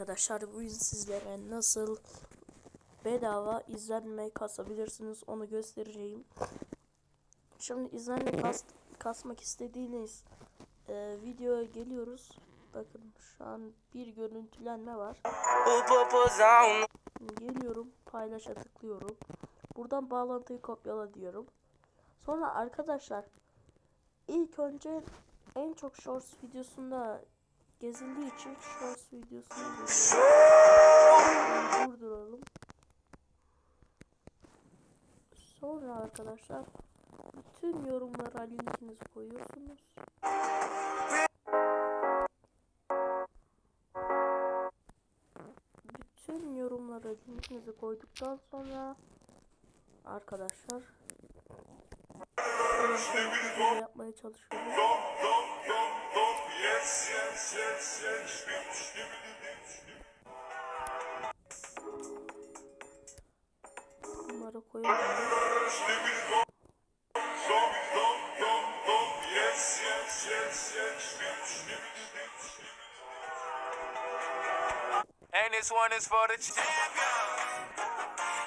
arkadaşlar bugün sizlere nasıl bedava izlenme kasabilirsiniz onu göstereceğim. Şimdi izlenme kas, kasmak istediğiniz e, videoya geliyoruz. Bakın şu an bir görüntülenme var. Geliyorum paylaşa tıklıyorum. Buradan bağlantıyı kopyala diyorum. Sonra arkadaşlar ilk önce en çok shorts videosunda gezildiği için shorts videosuna geliyorum. Durduralım. Sonra arkadaşlar bütün yorumlara linkinizi koyuyorsunuz. Bütün yorumlara linkinizi koyduktan sonra arkadaşlar yapmaya çalışıyorum. And this one is for the champion.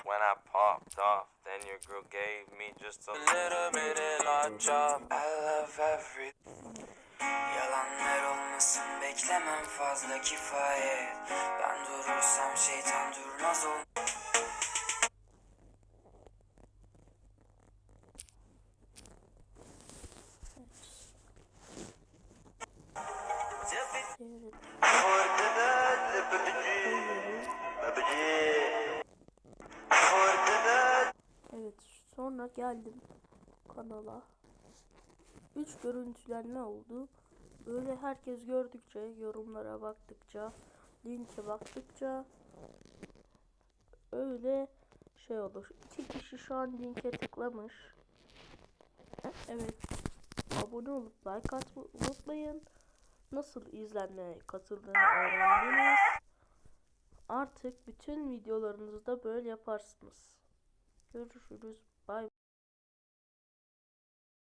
When I popped off, then your girl gave me just a Little bit of job. I love every. Olmasın beklemem fazla kifayet. Ben durursam şeytan durmaz ol. Evet sonra geldim kanala. 3 görüntülenme oldu. Böyle herkes gördükçe, yorumlara baktıkça, linke baktıkça öyle şey olur. İki kişi şu an linke tıklamış. Evet. Abone olup like atmayı unutmayın. Nasıl izlenmeye katıldığını öğrendiniz. Artık bütün videolarınızda böyle yaparsınız. Görüşürüz. Bay